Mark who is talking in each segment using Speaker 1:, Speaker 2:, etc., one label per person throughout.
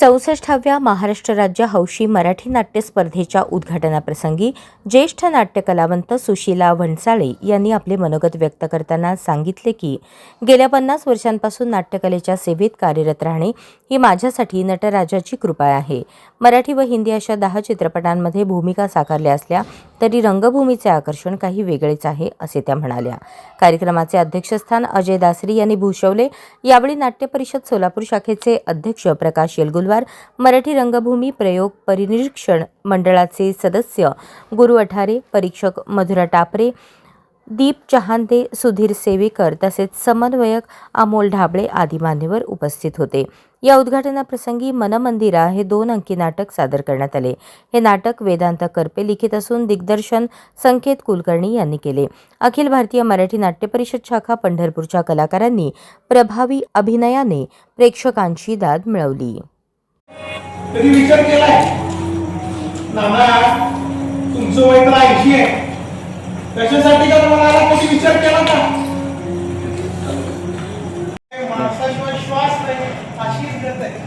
Speaker 1: चौसष्टाव्या महाराष्ट्र राज्य हौशी मराठी नाट्य स्पर्धेच्या उद्घाटनाप्रसंगी ज्येष्ठ नाट्य कलावंत सुशीला भंसाळे यांनी आपले मनोगत व्यक्त करताना सांगितले की गेल्या पन्नास वर्षांपासून नाट्यकलेच्या सेवेत कार्यरत राहणे ही माझ्यासाठी नटराजाची कृपा आहे. मराठी व हिंदी अशा दहा चित्रपटांमध्ये भूमिका साकारल्या असल्या तरी रंगभूमीचे आकर्षण काही वेगळेच आहे असे त्या म्हणाल्या. कार्यक्रमाचे अध्यक्षस्थान अजय दासरी यांनी भूषवले. यावेळी नाट्य परिषद सोलापूर शाखेचे अध्यक्ष प्रकाश येलगुलवार मराठी रंगभूमी प्रयोग परिनिरीक्षण मंडळाचे सदस्य गुरु अठारे परीक्षक मधुरा टापरे दीप चहांदे सुधीर सेवेकर तसेच समन्वयक अमोल ढाबळे आदी मान्यवर उपस्थित होते. या उद्घाटनाप्रसंगी मनमंदिरा हे दोन अंकी नाटक सादर करण्यात आले. हे नाटक वेदांत करपे लिखित असून दिग्दर्शन संकेत कुलकर्णी यांनी केले. अखिल भारतीय मराठी नाट्य परिषद शाखा पंढरपूरच्या कलाकारांनी प्रभावी अभिनयाने प्रेक्षकांची दाद मिळवली.
Speaker 2: तुमचं वय तर ऐंशी आहे. कशासाठी का तुम्हाला कधी विचार केला का? माणसाशिवाय श्वास नाही अशीच गत आहे.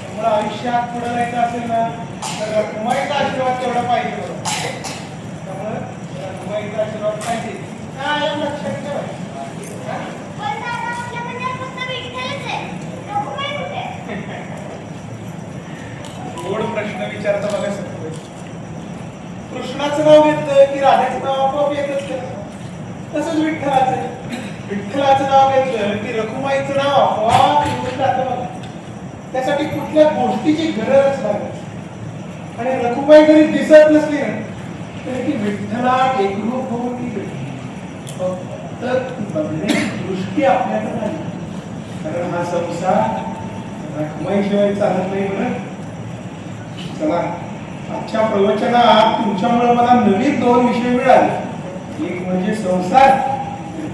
Speaker 2: त्यामुळे आयुष्यात पुढे जायचं असेल ना तर रखुमाईचा आशीर्वाद तेवढा पाहिजे. त्यामुळे रखुमाईचा आशीर्वाद पाहिजे. काय लक्षात ठेवा हा?
Speaker 3: पण दादा आपल्या मनात फक्त विठ्ठलच आहे. रखुमाई कुठे?
Speaker 2: गोड प्रश्न विचारता बघा कृष्णाचं नाव घेतलं की राधाचं नाव आपोआप येतच का? तसंच विठ्ठलाचं. विठ्ठलाचं नाव घेतलं की रखुमाईचं नाव आपोआप येऊन जातं त्यासाठी कुठल्या गोष्टीची गरज लागत आणि रखुमाई जरी दिसत नसली ना तरी ती विठ्ठला एकरूप होऊन ती भेटते. फक्त बघण्याची दृष्टी आपल्याकडे नाही. कारण हा संसार रखुमाईशिवाय चालत नाही म्हणत चला. आजच्या प्रवचनात तुमच्यामुळे मला नवीन दोन विषय मिळाले. एक म्हणजे संसार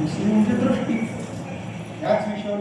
Speaker 2: दुसरी म्हणजे दृष्टी. याच विषयावर